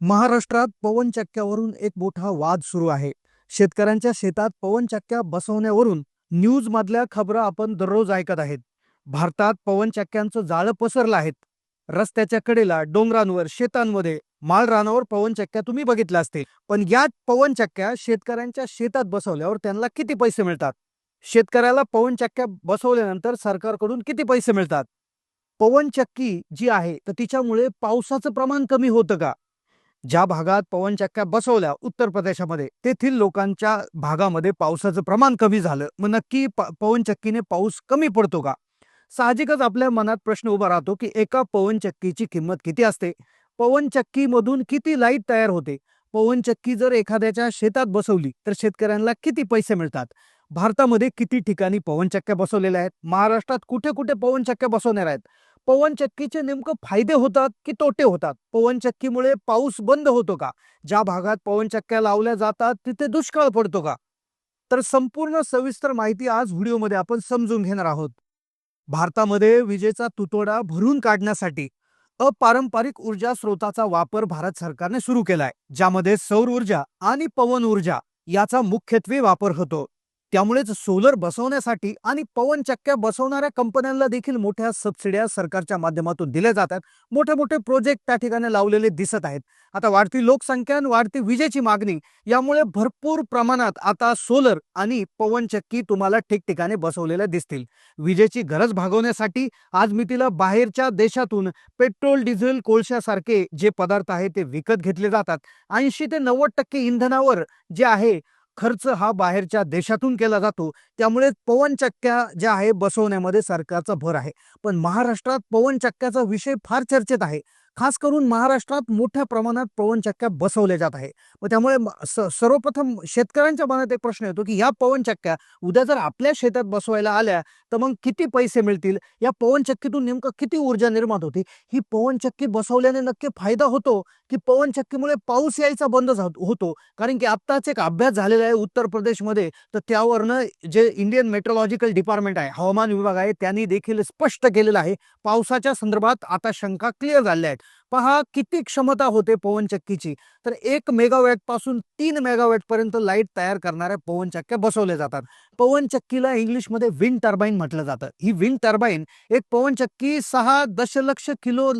महाराष्ट्रात पवनचक्क्यावरून एक मोठा वाद सुरू आहे. शेतकऱ्यांच्या शेतात पवनचक्क्या बसवण्यावरून न्यूज मधल्या खबरं आपण दररोज ऐकत आहेत. भारतात पवनचक्क्यांचं जाळं पसरलं आहेत. रस्त्याच्या कडेला डोंगरांवर शेतांमध्ये माळरानावर पवनचक्क्या तुम्ही बघितल्या असतील. पण यात पवनचक्क्या शेतकऱ्यांच्या शेतात बसवल्यावर त्यांना किती पैसे मिळतात? शेतकऱ्याला पवनचक्क्या बसवल्यानंतर सरकारकडून किती पैसे मिळतात? पवनचक्की जी आहे तर तिच्यामुळे पावसाचं प्रमाण कमी होतं का? ज्या भागात पवनचक्क्या बसवल्या उत्तर प्रदेशामध्ये तेथील लोकांच्या भागामध्ये पावसाचं प्रमाण कमी झालं. मग नक्की पवनचक्कीने पाऊस कमी पडतो का? साहजिकच आपल्या मनात प्रश्न उभा राहतो की एका पवनचक्कीची किंमत किती असते? पवनचक्कीमधून किती लाइट तयार होते? पवनचक्की जर एखाद्याच्या शेतात बसवली तर शेतकऱ्यांना किती पैसे मिळतात? भारतामध्ये किती ठिकाणी पवनचक्क्या बसवलेल्या आहेत? महाराष्ट्रात कुठे कुठे पवनचक्क्या बसवणार आहेत? पवनचक्कीचे नेमकं फायदे होतात की तोटे होतात? पवनचक्कीमुळे पाऊस बंद होतो का? ज्या भागात पवनचक्क्या लावल्या जातात तिथे दुष्काळ पडतो का? तर संपूर्ण सविस्तर माहिती आज व्हिडिओमध्ये आपण समजून घेणार आहोत. भारतामध्ये विजेचा तुतोडा भरून काढण्यासाठी अपारंपरिक ऊर्जा स्रोताचा वापर भारत सरकारने सुरू केलाय ज्यामध्ये सौर ऊर्जा आणि पवन ऊर्जा याचा मुख्यत्वे वापर होतो. त्यामुळेच सोलर बसवण्यासाठी आणि पवनचक्क्या बसवणाऱ्या कंपन्यांना देखील मोठ्या सबसिड्या सरकारच्या माध्यमातून दिल्या जातात. मोठे मोठे प्रोजेक्ट त्या ठिकाणी लावलेले दिसत आहेत. आता वाढती लोकसंख्या आणि वाढती विजेची मागणी यामुळे भरपूर प्रमाणात आता सोलर आणि पवनचक्की तुम्हाला ठिकठिकाणी बसवलेल्या दिसतील. विजेची गरज भागवण्यासाठी आज मी तिला बाहेरच्या देशातून पेट्रोल डिझेल कोळशासारखे जे पदार्थ आहेत ते विकत घेतले जातात. ऐंशी ते नव्वद टक्के इंधनावर जे आहे खर्च हा बाहेरच्या देशातून केला जातो. त्यामुळे पवनचक्क्या ज्या आहे बसवण्यामध्ये सरकारचा भर आहे. पण महाराष्ट्रात पवनचक्क्याचा विषय फार चर्चेत आहे. खास करून महाराष्ट्रात मोठ्या प्रमाणात पवनचक्क्या बसवल्या जात आहे. मग त्यामुळे स- सर्वप्रथम शेतकऱ्यांच्या मनात एक प्रश्न येतो की या पवनचक्क्या उद्या जर आपल्या शेतात बसवायला आल्या तर मग किती पैसे मिळतील? या पवनचक्कीतून नेमकं किती ऊर्जा निर्माण होते? ही पवनचक्की बसवल्याने नक्की फायदा होतो? की पवनचक्कीमुळे पाऊस यायचा बंद होतो. कारण की आत्ताच एक अभ्यास झालेला आहे उत्तर प्रदेशमध्ये. तर त्यावरनं जे इंडियन मेट्रोलॉजिकल डिपार्टमेंट आहे हवामान विभाग आहे त्यांनी देखील स्पष्ट केलेलं आहे. पावसाच्या संदर्भात आता शंका क्लिअर झाल्या आहेत. पहा किती क्षमता होते पवनचक्कीची. तर एक मेगावॅटपासून तीन मेगावॅट पर्यंत लाइट तयार करणाऱ्या पवनचक्क्या बसवल्या जातात. पवनचक्कीला इंग्लिशमध्ये विंड टर्बाईन म्हटलं जातं. ही विंड टर्बाईन एक पवनचक्की सहा दशलक्ष किलो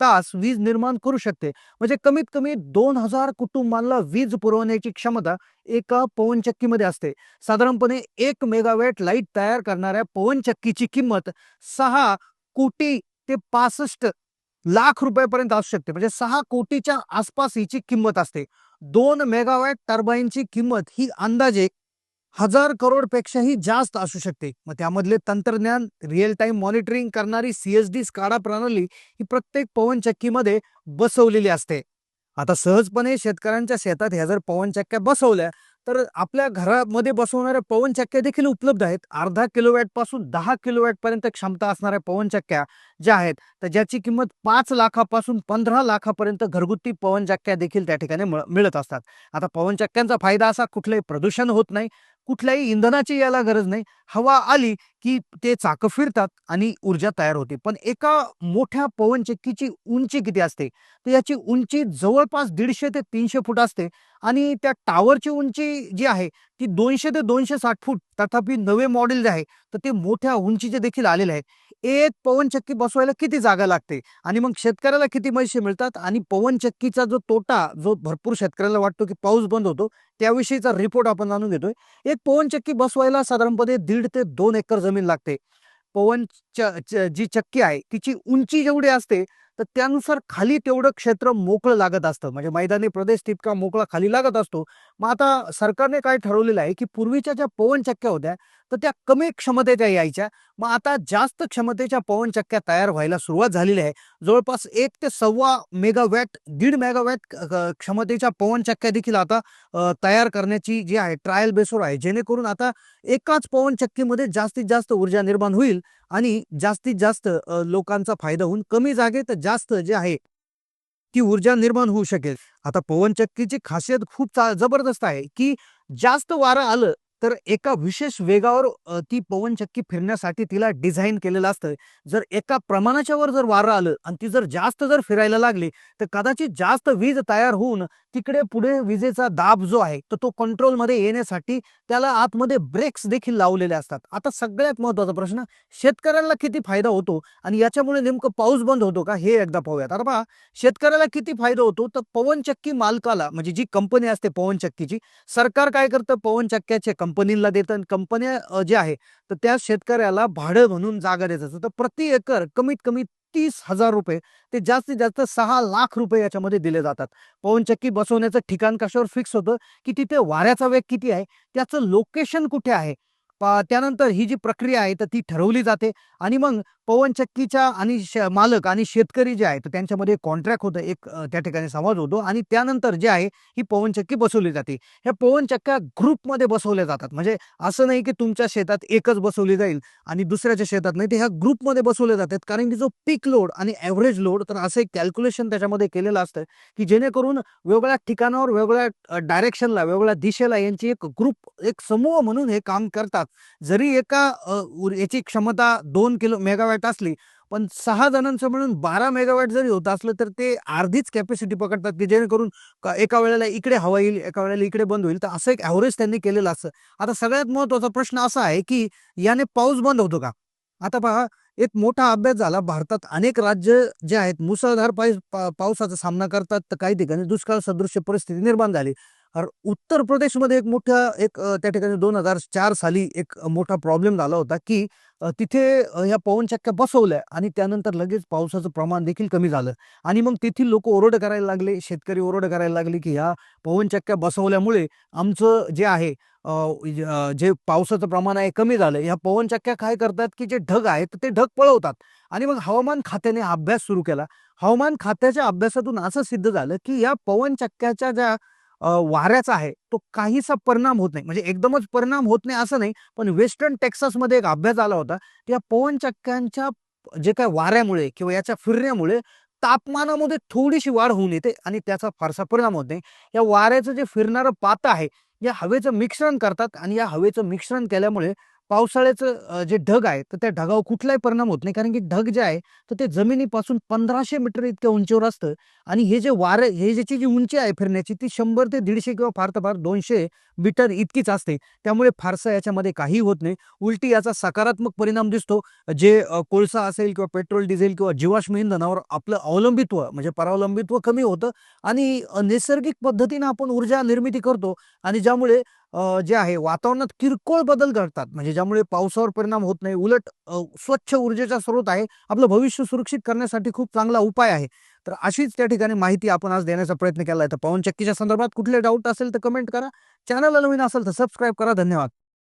तास वीज निर्माण करू शकते. म्हणजे कमीत कमी दोन हजार कुटुंबांना वीज पुरवण्याची क्षमता एका पवनचक्कीमध्ये असते. साधारणपणे एक मेगावॅट लाइट तयार करणाऱ्या पवनचक्कीची किंमत सहा कोटी ते पासष्ट लाख रुपयापर्यंत असू शकते. म्हणजे सहा कोटीच्या आसपास हिची किंमत असते. दोन मेगावॅट टर्बाईनची किंमत ही अंदाजे हजार करोड पेक्षाही जास्त असू शकते. मग त्यामधले तंत्रज्ञान रिअल टाइम मॉनिटरिंग करणारी सीएसडी स्काडा प्रणाली ही प्रत्येक पवनचक्कीमध्ये बसवलेली असते. आता सहजपणे शेतकऱ्यांच्या शेतात ह्या जर पवनचक्क्या बसवल्या तर आपल्या घरामध्ये बसवणाऱ्या पवनचक्क्या देखील उपलब्ध आहेत. अर्धा किलोवॅटपासून दहा किलोवॅट पर्यंत क्षमता असणाऱ्या पवनचक्क्या ज्या आहेत तर ज्याची किंमत पाच लाखापासून पंधरा लाखापर्यंत घरगुती पवनचक्क्या देखील त्या ठिकाणी मिळत असतात. आता पवनचक्क्यांचा फायदा असा कुठलंही प्रदूषण होत नाही कुठल्याही इंधनाची याला गरज नाही. हवा आली की ते चाकं फिरतात आणि ऊर्जा तयार होते. पण एका मोठ्या पवनचक्कीची उंची किती असते? तर याची उंची जवळपास दीडशे ते तीनशे फूट असते आणि त्या टावरची उंची जी आहे ती दोनशे ते दोनशे साठ फूट तथापि नवे मॉडेल जे आहे तर ते मोठ्या उंचीचे देखील आलेले आहे. एक पवनचक्की बसवायला किती जागा लागते? आणि मग शेतकऱ्याला किती पैसे मिळतात? आणि पवनचक्कीचा जो तोटा जो भरपूर शेतकऱ्याला वाटतो की पाऊस बंद होतो त्याविषयीचा रिपोर्ट आपण जाणून घेतोय. एक पवनचक्की बसवायला साधारणपणे दीड ते दोन एकर जमीन लागते. पवन च- च- जी चक्की आहे तिची उंची जेवढी असते तर त्यानुसार खाली तेवढं क्षेत्र मोकळं लागत असतं. म्हणजे मैदानी प्रदेश तितका मोकळा खाली लागत असतो. मग आता सरकारने काय ठरवलेलं आहे की पूर्वीच्या ज्या पवनचक्क्या होत्या तर त्या कमी क्षमतेच्या यायच्या. मग आता जास्त क्षमतेच्या पवनचक्क्या तयार व्हायला सुरुवात झालेली आहे. जवळपास एक ते सव्वा मेगावॅट दीड मेगावॅट क्षमतेच्या पवनचक्क्या देखील आता तयार करण्याची जी आहे ट्रायल बेसवर आहे. जेणेकरून आता एकाच पवनचक्कीमध्ये जास्तीत जास्त ऊर्जा निर्माण होईल आणि जास्तीत जास्त लोकांचा फायदा होऊन कमी जागेत जास्त जे आहे ती ऊर्जा निर्माण होऊ शकेल. आता पवनचक्कीची खासियत खूप जबरदस्त आहे की जास्त वारं आलं तर एका विशेष वेगावर ती पवनचक्की फिरण्यासाठी तिला डिझाईन केलेलं असतं. जर एका प्रमाणाच्या वर जर वारं आलं आणि ती जर जास्त जर फिरायला लागली तर कदाचित जास्त वीज तयार होऊन तिकडे पुढे विजेचा दाब जो आहे तर तो कंट्रोलमध्ये येण्यासाठी त्याला आतमध्ये ब्रेक्स देखील लावलेले असतात. आता सगळ्यात महत्त्वाचा प्रश्न शेतकऱ्यांना किती फायदा होतो आणि याच्यामुळे नेमकं पाऊस बंद होतो का हे एकदा पाहूयात. आता पहा शेतकऱ्याला किती फायदा होतो? तर पवनचक्की मालकाला म्हणजे जी कंपनी असते पवनचक्कीची सरकार काय करतं? पवनचक्क्याचे कंपनीला देतं आणि कंपन्या जे आहे तर त्या शेतकऱ्याला भाडं म्हणून जागा देतात. तर प्रति एकर कमीत कमी तीस हजार रुपये ते जास्तीत जास्त सहा लाख रुपये याच्यामध्ये दिले जातात. पवनचक्की बसवण्याचं ठिकाण कशावर फिक्स होतं की तिथे वाऱ्याचा वेग किती आहे त्याचं लोकेशन कुठे आहे? पा- त्यानंतर ही जी प्रक्रिया आहे तर ती ठरवली जाते आणि मग पवनचक्कीच्या आणि श- मालक आणि शेतकरी जे आहे तर त्यांच्यामध्ये कॉन्ट्रॅक्ट होतं एक त्या ठिकाणी संवाद होतो. आणि त्यानंतर जे आहे ही पवनचक्की बसवली जाते. ह्या पवनचक्क्या ग्रुपमध्ये बसवल्या जातात. म्हणजे असं नाही की तुमच्या शेतात एकच बसवली जाईल आणि दुसऱ्याच्या शेतात नाही ते ह्या ग्रुपमध्ये बसवले जातात. कारण की जो पीक लोड आणि ॲव्हरेज लोड तर असं एक कॅल्क्युलेशन त्याच्यामध्ये केलेलं असतं की जेणेकरून वेगवेगळ्या ठिकाणावर वेगवेगळ्या डायरेक्शनला वेगवेगळ्या दिशेला यांची एक ग्रुप एक समूह म्हणून हे काम करतात. जरी एका याची क्षमता दोन किलो मेगावॅट असली पण सहा जणांचं म्हणून बारा मेगावॅट जरी होत असलं तर ते अर्धीच कॅपॅसिटी पकडतात की जेणेकरून का- एका वेळेला इकडे हवा येईल एका वेळेला इकडे बंद होईल. तर असं एक ॲव्हरेज त्यांनी केलेलं असतं. आता सगळ्यात महत्त्वाचा प्रश्न असा आहे की याने पाऊस बंद होतो का? आता पहा एक मोठा अभ्यास झाला. भारतात अनेक राज्य जे आहेत मुसळधार पाऊस पा- पावसाचा सामना करतात. तर काही ठिकाणी दुष्काळ सदृश्य परिस्थिती निर्माण झाली. उत्तर प्रदेशमध्ये एक मोठा एक त्या ठिकाणी दोन हजार चार साली एक मोठा प्रॉब्लेम झाला होता की तिथे ह्या पवनचक्क्या बसवल्या आणि त्यानंतर लगेच पावसाचं प्रमाण देखील कमी झालं. आणि मग तेथील लोक ओरड करायला लागले शेतकरी ओरड करायला लागले की ह्या पवनचक्क्या बसवल्यामुळे आमचं जे आहे जे पावसाचं प्रमाण आहे कमी झालं ह्या पवनचक्क्या काय करतात की जे ढग आहेत ते ढग पळवतात. आणि मग हवामान खात्याने अभ्यास सुरू केला. हवामान खात्याच्या अभ्यासातून असं सिद्ध झालं की या पवनचक्क्याच्या ज्या वाऱ्याचा आहे तो काहीसा परिणाम होत नाही. म्हणजे एकदमच परिणाम होत नाही असं नाही पण वेस्टर्न टेक्सासमध्ये एक अभ्यास आला होता त्या पवनचक्क्यांच्या जे काय वाऱ्यामुळे किंवा याच्या फिरण्यामुळे तापमानामध्ये थोडीशी वाढ होऊन येते आणि त्याचा फारसा परिणाम होत नाही. या वाऱ्याचं जे फिरणारं पातं आहे या हवेचं मिश्रण करतात आणि या हवेचं मिश्रण केल्यामुळे पावसाळ्याचं जे ढग आहे तर त्या ढगावर कुठलाही परिणाम होत नाही. कारण की ढग जे आहे तर ते जमिनीपासून पंधराशे मीटर इतक्या उंचीवर असतं. आणि हे जे वारे हे ज्याची जी उंची आहे फिरण्याची ती शंभर ते दीडशे किंवा फार तर फार दोनशे मीटर इतकीच असते. त्यामुळे फारसं याच्यामध्ये काही होत नाही. उलटी याचा सकारात्मक परिणाम दिसतो. जे कोळसा असेल किंवा पेट्रोल डिझेल किंवा जीवाश्म इंधनावर आपलं अवलंबित्व म्हणजे परावलंबित्व कमी होतं. आणि नैसर्गिक पद्धतीनं आपण ऊर्जा निर्मिती करतो. आणि ज्यामुळे जे आहे वातावरणात किरकोळ बदल घडतात. म्हणजे ज्यामुळे पावसावर परिणाम होत नाही. उलट स्वच्छ ऊर्जेचा स्रोत आहे. आपलं भविष्य सुरक्षित करण्यासाठी खूप चांगला उपाय आहे. तर अशीच त्या ठिकाणी माहिती आपण आज देण्याचा प्रयत्न केला आहे तर पवनचक्कीच्या संदर्भात कुठले डाऊट असेल तर कमेंट करा. चॅनलला नवीन असेल तर सबस्क्राईब करा. धन्यवाद.